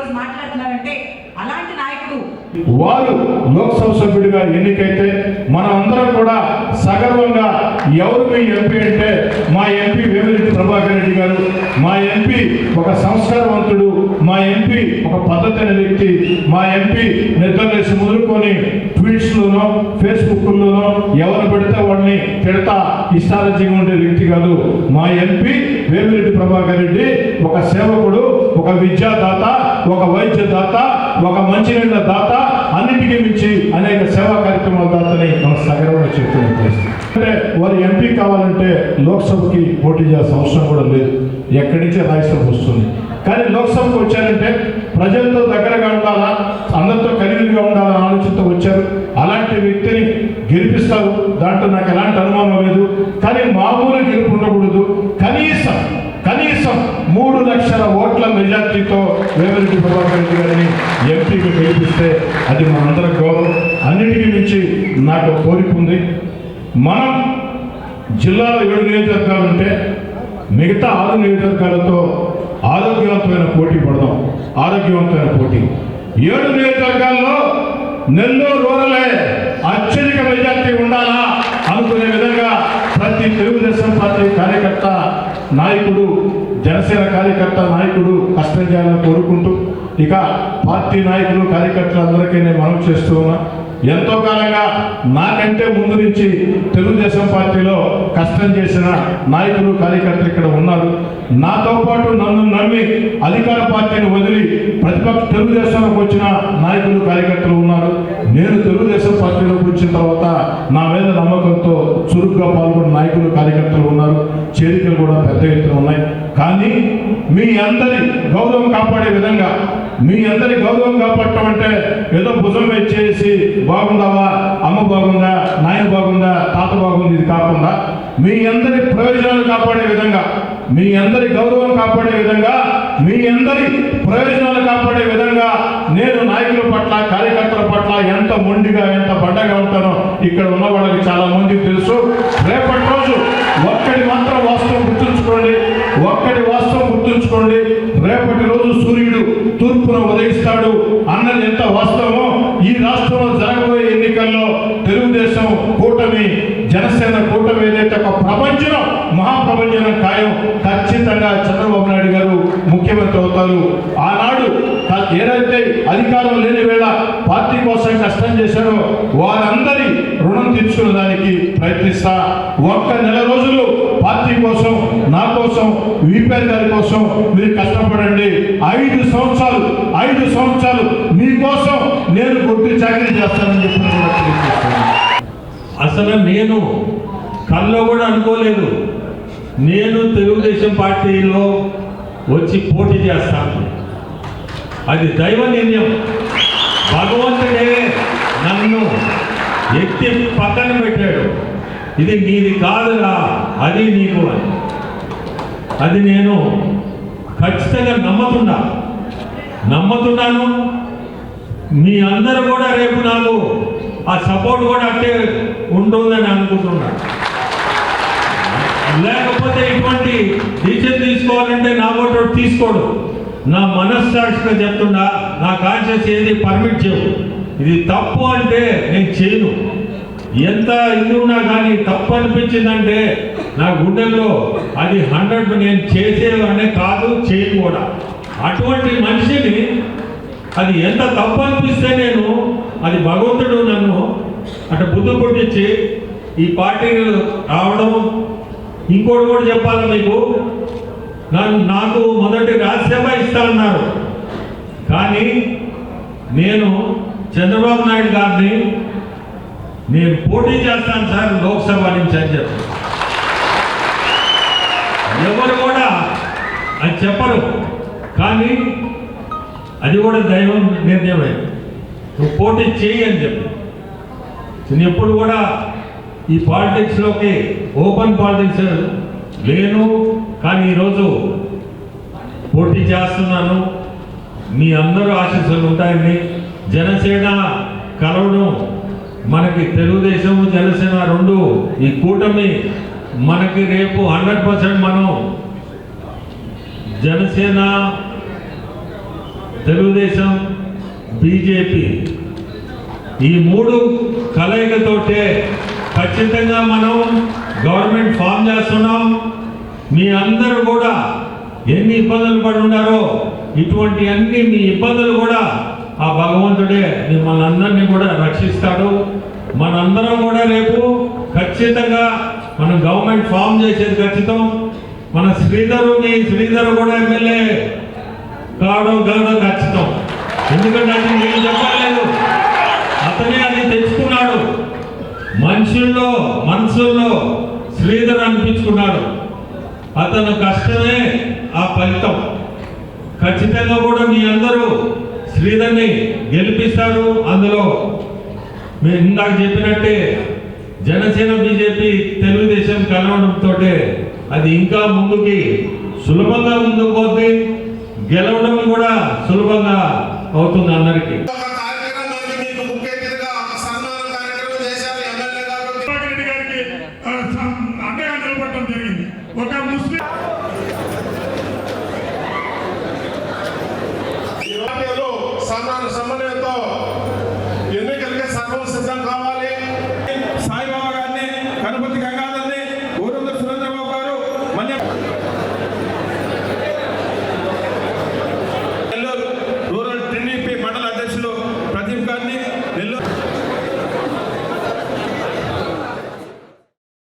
ఈరోజు మాట్లాడుతున్నారంటే అలాంటి నాయకుడు వారు లోక్సభ సభ్యుడిగా ఎన్నికైతే మనం అందరం కూడా సగర్వంగా ఎవరు మీ ఎంపీ అంటే మా ఎంపీ వేమిరెడ్డి ప్రభాకర్ రెడ్డి గారు మా ఎంపీ ఒక సంస్కారవంతుడు మా ఎంపీ ఒక పద్ధతైన వ్యక్తి మా ఎంపీ నిద్రలేసి ముదురుకొని ట్వీట్స్లోనో ఫేస్బుక్లోనో ఎవరు పెడితే వాడిని తిడతా ఇష్టాలజీగా ఉండే వ్యక్తి కాదు. మా ఎంపీ వేమిరెడ్డి ప్రభాకర్ రెడ్డి ఒక సేవకుడు ఒక విద్యాదాత ఒక వైద్యదాత ఒక మంచినీళ్ళ దాత అన్నిటికీ మించి అనేక సేవా కార్యక్రమాల దాతని మన సగర్వంగా చెప్తున్న అంటే వారు ఎంపీ కావాలంటే లోక్సభకి పోటీ చేయాల్సిన అవసరం కూడా లేదు. ఎక్కడి నుంచి రాజ్యసభ వస్తుంది. కానీ లోక్సభకు వచ్చారంటే ప్రజలతో దగ్గరగా ఉండాలా? అందరితో కలివిగా ఉండాలన్న ఆలోచనతో వచ్చారు. అలాంటి వ్యక్తిని గెలిపిస్తారు. దాంట్లో నాకు ఎలాంటి అనుమానం లేదు. కానీ మామూలు మెజార్టీతో వేమిరెడ్డి ప్రభాకర్ రెడ్డి గారిని ఎంపీకి గెలిపిస్తే అది మనందరం గౌరవం. అన్నిటికీ మించి నాకు కోరిక ఉంది. మనం జిల్లాలో ఏడు నియోజకవర్గాలు ఉంటే మిగతా ఆరు నియోజకవర్గాలతో ఆరోగ్యవంతమైన పోటీ పడదాం. ఆరోగ్యవంతమైన పోటీ. ఏడు నియోజకవర్గాల్లో నెల్లూరు రూరలే అత్యధిక మెజార్టీ ఉండాలా అనుకునే విధంగా ప్రతి తెలుగుదేశం పార్టీ కార్యకర్త నాయకుడు జనసేన కార్యకర్త నాయకుడు కష్టం చేయాలని కోరుకుంటూ ఇక పార్టీ నాయకులు కార్యకర్తలందరికీ నేను మనవి చేస్తూ ఉన్నా. ఎంతో కాలంగా నాకంటే ముందు నుంచి తెలుగుదేశం పార్టీలో కష్టం చేసిన నాయకులు కార్యకర్తలు ఇక్కడ ఉన్నారు. నాతో పాటు నన్ను నమ్మి అధికార పార్టీని వదిలి ప్రతిపక్ష తెలుగుదేశంలోకి వచ్చిన నాయకులు కార్యకర్తలు ఉన్నారు. నేను తెలుగుదేశం పార్టీలోకి వచ్చిన తర్వాత నా మీద నమ్మకం చురుగ్గా పాల్గొన్న నాయకులు కార్యకర్తలు ఉన్నారు. చేరికలు కూడా పెద్ద ఎత్తున ఉన్నాయి. కానీ మీ అందరి గౌరవం కాపాడే విధంగా మీ అందరి గౌరవం కాపాడటం అంటే ఏదో భుజం వచ్చేసి బాగుందావా అమ్మ బాగుందా నాయన బాగుందా తాత బాగుంది ఇది కాకుండా మీ అందరి ప్రయోజనాలు కాపాడే విధంగా మీ అందరి గౌరవం కాపాడే విధంగా మీ అందరి ప్రయోజనాలు కాపాడే విధంగా నేను నాయకుల పట్ల కార్యకర్తల పట్ల ఎంత మొండిగా ఎంత బండగా ఉంటానో ఇక్కడ ఉన్న వాళ్ళకి చాలా మంది తెలుసు. రేపటి రోజు ఒక్కడి మాత్రం వాస్తవం గుర్తుంచుకోండి. ఒక్కడి వాస్తవం గుర్తుంచుకోండి. రేపటి రోజు సూర్యుడు తూర్పున ఉదయిస్తాడు. అన్నది ఎంత వాస్తవమో ఈ రాష్ట్రంలో జరగబోయే ఎన్నికల్లో తెలుగుదేశం కూటమి జనసేన కూటమి ఏదైతే ఒక ప్రపంచం మహాప్రపంచం ఖాయం ఖచ్చితంగా చంద్రబాబు నాయుడు గారు ముఖ్యమంత్రి అవుతారు. ఆనాడు ఏదైతే అధికారం లేని వేళ పార్టీ కోసం కష్టం చేశారో వారందరి రుణం తీర్చుకునే దానికి ప్రయత్నిస్తా. ఒక్క నెల రోజులు పార్టీ కోసం నా కోసం విపిఆర్ గారి కోసం మీరు కష్టపడండి. ఐదు సంవత్సరాలు ఐదు సంవత్సరాలు మీకోసం నేను కొట్టి చాకరీ చేస్తానని చెప్పిన అసలు నేను కల్లో కూడా అనుకోలేదు. నేను తెలుగుదేశం పార్టీలో వచ్చి పోటీ చేస్తాను. అది దైవ నిర్ణయం భగవంతుడే నన్ను ఎత్తి పక్కన పెట్టాడు. ఇది నీది కాదురా అది నీకు అని. అది నేను ఖచ్చితంగా నమ్ముతున్నా. నమ్ముతున్నాను. మీ అందరూ కూడా రేపు నాకు ఆ సపోర్ట్ కూడా అట్టే ఉంటుందని అనుకుంటున్నాను లేకపోతే ఇటువంటి డిసిషన్ తీసుకోవాలంటే నా కూడా తీసుకోడు. నా మనస్సాక్షిగా చెప్తున్నా నా కాన్షియస్ ఏది పర్మిట్ చేయవు. ఇది తప్పు అంటే నేను చేయను. ఎంత ఇది ఉన్నా కానీ తప్పు అనిపించిందంటే నా గుండెల్లో అది హండ్రెడ్ నేను చేసేవనే కాదు చేయను కూడా. అటువంటి మనిషిని అది ఎంత తప్పు అనిపిస్తే నేను అది భగవంతుడు నన్ను అటు బుద్ధి పుట్టించి ఈ పార్టీలు రావడం. ఇంకోటి కూడా చెప్పాలి మీకు? నాకు మొదటి రాజ్యసభ ఇస్తానన్నారు. కానీ నేను చంద్రబాబు నాయుడు గారిని నేను పోటీ చేస్తాను సార్ లోక్సభ నుంచి అని చెప్పి. ఎవరు కూడా అది చెప్పరు. కానీ అది కూడా దైవం నిర్ణయమే. నువ్వు పోటీ చేయి అని చెప్పి. నేను ఎప్పుడు కూడా ఈ పాలిటిక్స్లోకి ఓపెన్ పాలిటిక్స్ లేను కానీ ఈరోజు పోటీ చేస్తున్నాను. మీ అందరూ ఆశీస్సులు ఉంటాయని జనసేన కలవడం మనకి తెలుగుదేశం జనసేన రెండు ఈ కూటమి మనకి రేపు హండ్రెడ్ పర్సెంట్ మనం జనసేన తెలుగుదేశం బీజేపీ ఈ మూడు కలయికతోటే ఖచ్చితంగా మనం గవర్నమెంట్ ఫామ్ చేస్తున్నాం. మీ అందరూ కూడా ఎన్ని ఇబ్బందులు పడి ఉన్నారో ఇటువంటి అన్ని మీ ఇబ్బందులు కూడా ఆ భగవంతుడే మిమ్మల్ని అందరినీ కూడా రక్షిస్తాడు. మనందరం కూడా రేపు ఖచ్చితంగా మనం గవర్నమెంట్ ఫామ్ చేసేది ఖచ్చితం. మన శ్రీధరు మీ శ్రీధరు కూడా ఎమ్మెల్యే కావడం కావడం ఖచ్చితం. ఎందుకంటే అది నేను చెప్పలేదు అతనే అది తెచ్చుకున్నాడు మనుషుల్లో మనసుల్లో శ్రీధర్ అనిపించుకున్నాడు. అతను కష్టమే ఆ ఫలితం. ఖచ్చితంగా కూడా మీ అందరూ శ్రీధర్ని గెలిపిస్తారు అందులో. మీరు ఇందాక చెప్పినట్టే జనసేన బీజేపీ తెలుగుదేశం కలవడంతో అది ఇంకా ముందుకి సులభంగా ముందుకు పోతే గెలవడం కూడా సులభంగా అవుతుంది అందరికీ.